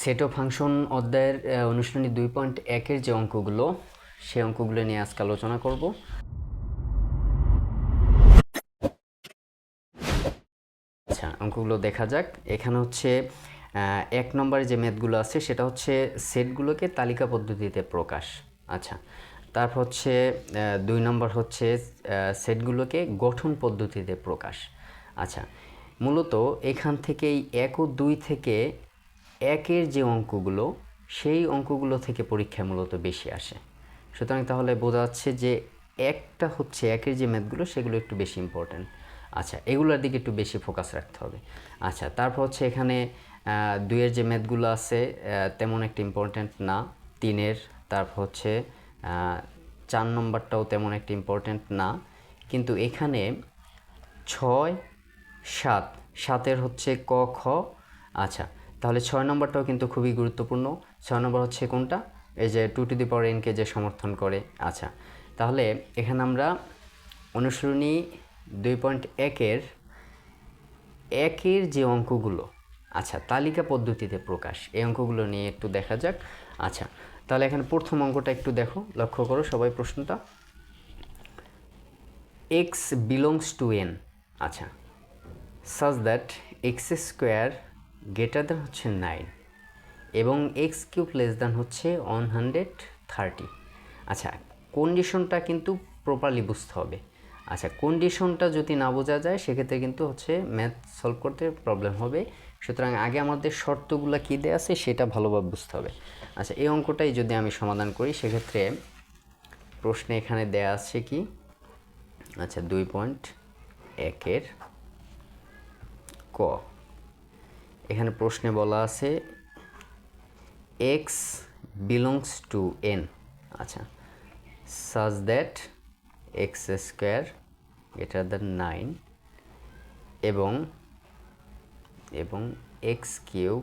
Set of function অধ্যায়ের অনুশীলনী দুই পয়েন্ট একের যে অঙ্কগুলো, সেই অঙ্কগুলো নিয়ে আজকে আলোচনা করব। আচ্ছা অঙ্কগুলো দেখা যাক। এখানে হচ্ছে এক নম্বরে যে ম্যাথগুলো আছে, সেটা হচ্ছে সেটগুলোকে তালিকা পদ্ধতিতে প্রকাশ। আচ্ছা তারপর হচ্ছে দুই নম্বর হচ্ছে সেটগুলোকে গঠন পদ্ধতিতে প্রকাশ। আচ্ছা মূলত এখান থেকেই এক ও দুই থেকে একের যে অঙ্কগুলো, সেই অঙ্কগুলো থেকে পরীক্ষা মূলত বেশি আসে। সুতরাং তাহলে বোঝা যাচ্ছে যে একটা হচ্ছে একের যে ম্যাথগুলো সেগুলো একটু বেশি ইম্পর্ট্যান্ট আচ্ছা এগুলোর দিকে একটু বেশি ফোকাস রাখতে হবে। আচ্ছা তারপর হচ্ছে এখানে দুইয়ের যে ম্যাথগুলো আছে তেমন একটা ইম্পর্ট্যান্ট না। তিনের, তারপর হচ্ছে চার নম্বরটাও তেমন একটা ইম্পর্ট্যান্ট না। কিন্তু এখানে ছয়, সাত, সাতের হচ্ছে ক, খ। আচ্ছা তাহলে ছয় নম্বরটাও কিন্তু খুবই গুরুত্বপূর্ণ। ছয় নম্বর হচ্ছে কোনটা? এই যে টু টু দি পাওয়ার এনকে যে সমর্থন করে। আচ্ছা তাহলে এখানে আমরা অনুসরণী দুই পয়েন্ট একের একের যে অঙ্কগুলো আচ্ছা তালিকা পদ্ধতিতে প্রকাশ, এই অঙ্কগুলো নিয়ে একটু দেখা যাক। আচ্ছা তাহলে এখানে প্রথম অঙ্কটা একটু দেখো, লক্ষ্য করো সবাই প্রশ্নটা। এক্স বিলংস টু এন আচ্ছা such that x square greater than হচ্ছে নাইন এবং এক্স কিউব লেস দ্যান হচ্ছে ওয়ান হান্ড্রেড থার্টি আচ্ছা কন্ডিশনটা কিন্তু প্রপারলি বুঝতে হবে। আচ্ছা কন্ডিশনটা যদি না বোঝা যায়, সেক্ষেত্রে কিন্তু হচ্ছে ম্যাথ সলভ করতে প্রবলেম হবে। সুতরাং আগে আমাদের শর্তগুলো কী দেওয়া আছে, সেটা ভালোভাবে বুঝতে হবে। আচ্ছা এই অঙ্কটাই যদি আমি সমাধান করি, সেক্ষেত্রে প্রশ্নে এখানে দেয়া আছে কি? আচ্ছা দুই পয়েন্ট একের ক। এখানে প্রশ্নে বলা আছে এক্স বিলংস টু এন আচ্ছা such that x square greater than nine এবং এবং x cube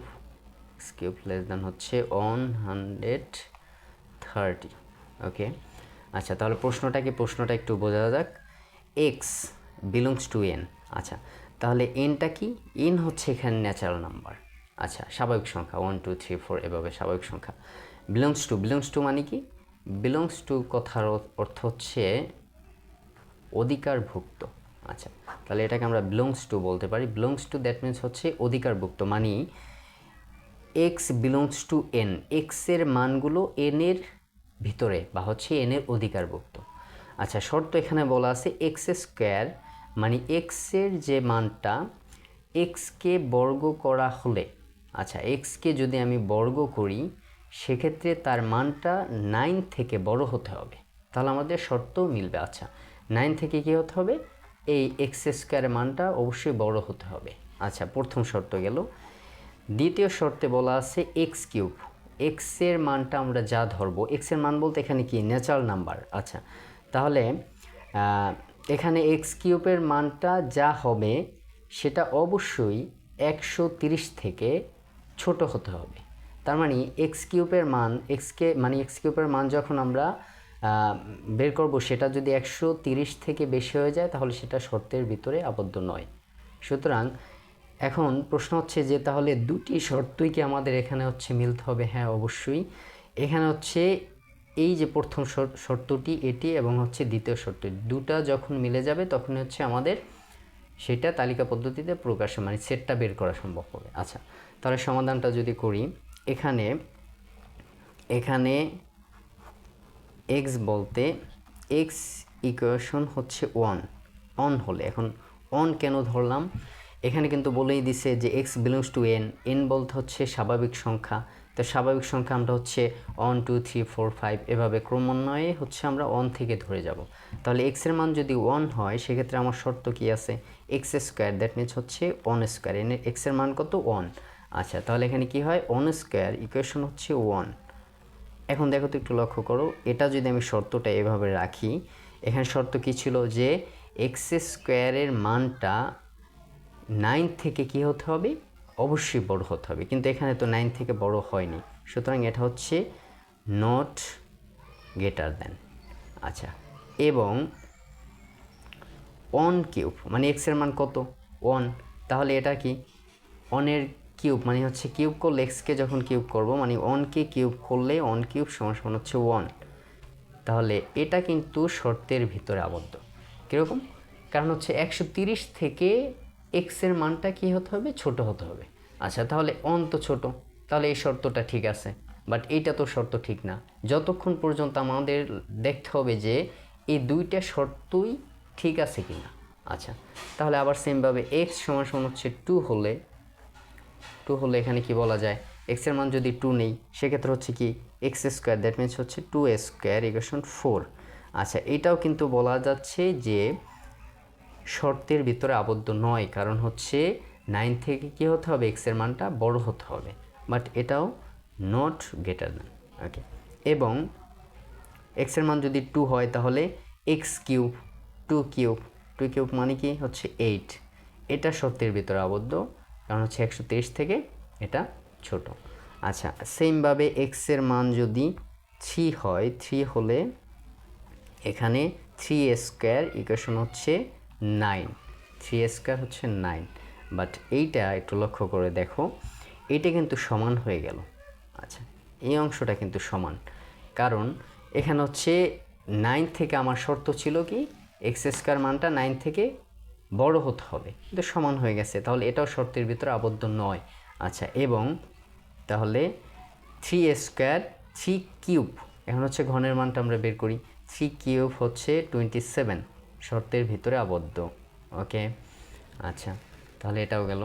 x cube less than হচ্ছে ওয়ান হান্ড্রেড থার্টি ওকে আচ্ছা তাহলে প্রশ্নটা কি? প্রশ্নটা একটু বোঝা যাক। এক্স বিলংস টু এন আচ্ছা তাহলে এনটা কি? এন হচ্ছে এখানে ন্যাচারাল নাম্বার আচ্ছা স্বাভাবিক সংখ্যা ওয়ান টু থ্রি ফোর এভাবে স্বাভাবিক সংখ্যা। বিলংস টু বিলংস টু মানে কি? বিলংস টু কথার অর্থ হচ্ছে অধিকারভুক্ত। আচ্ছা তাহলে এটাকে আমরা বিলংস টু বলতে পারি। বিলংস টু দ্যাট মিন্স হচ্ছে অধিকারভুক্ত মানে এক্স বিলংস টু এন এক্সের মানগুলো এনের ভিতরে বা হচ্ছে এনের অধিকারভুক্ত। আচ্ছা শর্ত এখানে বলা আছে এক্স স্কোয়ার মানে এক্সের যে মানটা এক্সকে বর্গ করা হলে আচ্ছা এক্সকে যদি আমি বর্গ করি, সেক্ষেত্রে তার মানটা নাইন থেকে বড় হতে হবে। তাহলে আমাদের শর্ত মিলবে আচ্ছা নাইন থেকে কী হতে হবে? এই এক্স স্কোয়ারের মানটা অবশ্যই বড় হতে হবে। আচ্ছা প্রথম শর্ত গেল। দ্বিতীয় শর্তে বলা আছে এক্স কিউব। এক্সের মানটা আমরা যা ধরবো এক্সের মান বলতে এখানে কি? ন্যাচারাল নাম্বার আচ্ছা। তাহলে এখানে এক্স কিউবের মানটা যা হবে সেটা অবশ্যই একশো তিরিশ থেকে ছোট হতে হবে। তার মানে এক্স কিউবের মান এক্সকে মানে এক্স কিউবের মান যখন আমরা বের করব, সেটা যদি একশো তিরিশ থেকে বেশি হয়ে যায়, তাহলে সেটা শর্তের ভিতরে আবদ্ধ নয়। সুতরাং এখন প্রশ্ন হচ্ছে যে তাহলে দুটি শর্তই কি আমাদের এখানে হচ্ছে মিলতে হবে? হ্যাঁ অবশ্যই। এখানে হচ্ছে এই যে প্রথম শর- শর্তটি, এটি এবং হচ্ছে দ্বিতীয় শর্ত দুটা যখন মিলে যাবে তখন হচ্ছে আমাদের সেটা তালিকা পদ্ধতিতে প্রকাশ মানে সেটটা বের করা সম্ভব হবে। আচ্ছা তাহলে সমাধানটা যদি করি, এখানে এখানে এক্স বলতে এক্স ইকুয়েশন হচ্ছে ওয়ান অন হলে, এখন অন কেন ধরলাম? এখানে কিন্তু বলেই দিছে যে x belongs to n n বলতে হচ্ছে স্বাভাবিক সংখ্যা তো স্বাভাবিক সংখ্যা আমরা হচ্ছে one two three four five এভাবে ক্রমান্বয়ে হচ্ছে আমরা ওয়ান থেকে ধরে যাব। তাহলে এক্সের মান যদি ওয়ান হয়, সেক্ষেত্রে আমার শর্ত কি আছে? এক্স স্কোয়ার দ্যাট মিনস হচ্ছে ওয়ান স্কোয়ার এন এক্সের মান কত? ওয়ান আচ্ছা তাহলে এখানে কি হয়? ওয়ান স্কোয়ার ইকুয়েশন হচ্ছে ওয়ান এখন দেখো তো একটু লক্ষ্য করো, এটা যদি আমি শর্তটা এভাবে রাখি, এখানে শর্ত কি ছিল? যে এক্স স্কোয়ারের মানটা নাইন থেকে কি হতে হবে? অবশ্যই বড় হতে হবে। কিন্তু এখানে তো নাইন থেকে বড় হয়নি। সুতরাং এটা হচ্ছে নট গ্রেটার দেন আচ্ছা এবং ওয়ান কিউব মানে এক্সের মান কত? ওয়ান তাহলে এটা কি? অনের কিউব মানে হচ্ছে কিউব করলে এক্সকে যখন কিউব করব মানে ওয়ানকে কিউব করলে ওয়ান কিউব সমান সমান হচ্ছে ওয়ান তাহলে এটা কিন্তু শর্তের ভিতরে আবদ্ধ। কীরকম? কারণ হচ্ছে একশো তিরিশ থেকে এক্সের মানটা কী হতে হবে? ছোট হতে হবে। আচ্ছা তাহলে অন্ত ছোট। তাহলে এই শর্তটা ঠিক আছে। বাট এইটা তো শর্ত ঠিক না। যতক্ষণ পর্যন্ত আমাদের দেখতে হবে যে এই দুইটা শর্তই ঠিক আছে কি না আচ্ছা তাহলে আবার সেমভাবে এক্স সমান সমান হচ্ছে টু হলে টু হলে এখানে কি বলা যায়? এক্সের মান যদি টু নেই, সেক্ষেত্রে হচ্ছে কি এক্স স্কোয়ার দ্যাট মিনস হচ্ছে two a square equation four আচ্ছা এটাও কিন্তু বলা যাচ্ছে যে শর্তের ভিতরে আবদ্ধ নয়, কারণ হচ্ছে নাইন থেকে কি হতে হবে? এক্সের মানটা বড় হতে হবে। বাট এটাও নট গ্রেটার দেন ওকে এবং এক্সের মান যদি টু হয়, তাহলে x cube two cube two cube মানে কি? হচ্ছে এইট এটা শর্তের ভিতরে আবদ্ধ, কারণ হচ্ছে একশো তেইশ থেকে এটা ছোট। আচ্ছা সেমভাবে এক্সের মান যদি থ্রি হয় থ্রি হলে এখানে থ্রি স্কোয়ার ইকুয়েশন হচ্ছে নাইন থ্রি স্কোয়ার হচ্ছে নাইন বাট এইটা একটু লক্ষ্য করে দেখো এটা কিন্তু সমান হয়ে গেল। আচ্ছা এই অংশটা কিন্তু সমান। কারণ এখানে হচ্ছে নাইন থেকে আমার শর্ত ছিল কি? এক্স স্কোয়ার মানটা নাইন থেকে বড় হতে হবে। কিন্তু সমান হয়ে গেছে, তাহলে এটাও শর্তের ভিতরে আবদ্ধ নয়। আচ্ছা এবং তাহলে থ্রি স্কোয়ার থ্রি কিউব এখন হচ্ছে ঘনের মানটা আমরা বের করি। থ্রি কিউব হচ্ছে টোয়েন্টি সেভেন শর্তের ভিতরে আবদ্ধ ওকে আচ্ছা। তাহলে এটাও গেল।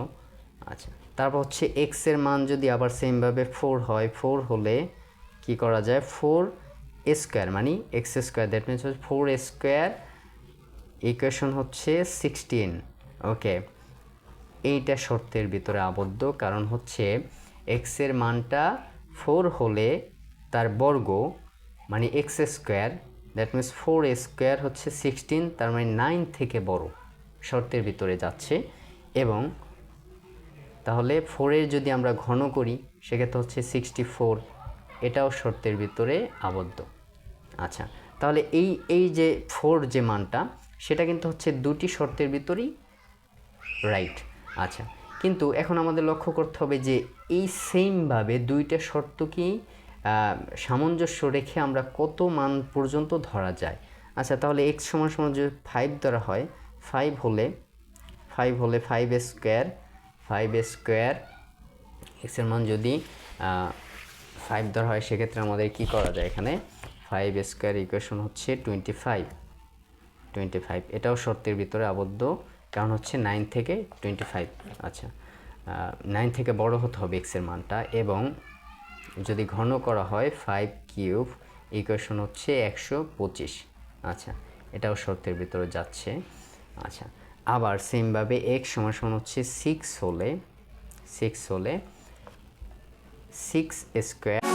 আচ্ছা তারপর হচ্ছে এক্সের মান যদি আবার সেমভাবে ফোর হয় ফোর হলে কি করা যায়? ফোর স্কোয়ার মানে এক্স স্কোয়ার দ্যাট মিনস হচ্ছে ফোর স্কোয়ার ইকুয়েশন হচ্ছে সিক্সটিন ওকে এইটা শর্তের ভিতরে আবদ্ধ, কারণ হচ্ছে এক্সের মানটা ফোর হলে তার বর্গ মানে x square that means four square হচ্ছে সিক্সটিন তার মানে নাইন থেকে বড়, শর্তের ভিতরে যাচ্ছে। এবং তাহলে ফোরের যদি আমরা ঘন করি, সেক্ষেত্রে হচ্ছে সিক্সটি ফোর এটাও শর্তের ভিতরে আবদ্ধ। আচ্ছা তাহলে এই এই যে ফোর যে মানটা, সেটা কিন্তু হচ্ছে দুটি শর্তের ভিতরেই রাইট আচ্ছা কিন্তু এখন আমাদের লক্ষ্য করতে হবে যে এই সেমভাবে দুইটা শর্তকেই সামঞ্জস্য রেখে আমরা কত মান পর্যন্ত ধরা যায়। আচ্ছা তাহলে এক্স সমান সমান যদি ফাইভ ধরা হয় ফাইভ হলে ফাইভ হলে ফাইভ স্কোয়ার ফাইভ স্কোয়ার এক্সের মান যদি ফাইভ ধরা হয়, সেক্ষেত্রে আমাদের কি করা যায় এখানে? ফাইভ স্কোয়ার ইকুয়েশন হচ্ছে টোয়েন্টি ফাইভ টোয়েন্টি ফাইভ এটাও শর্তের ভিতরে আবদ্ধ, কারণ হচ্ছে নাইন থেকে টোয়েন্টি ফাইভ আচ্ছা নাইন থেকে বড় হতে হবে এক্সের মানটা, এবং যদি ঘন করা হয় ফাইভ কিউব ইকুয়েশন হচ্ছে একশো পঁচিশ। আচ্ছা এটাও শর্তের ভিতরে যাচ্ছে। আচ্ছা আবার সেমভাবে এক্স সমান সমান হচ্ছে সিক্স হলে সিক্স হলে সিক্স স্কোয়ার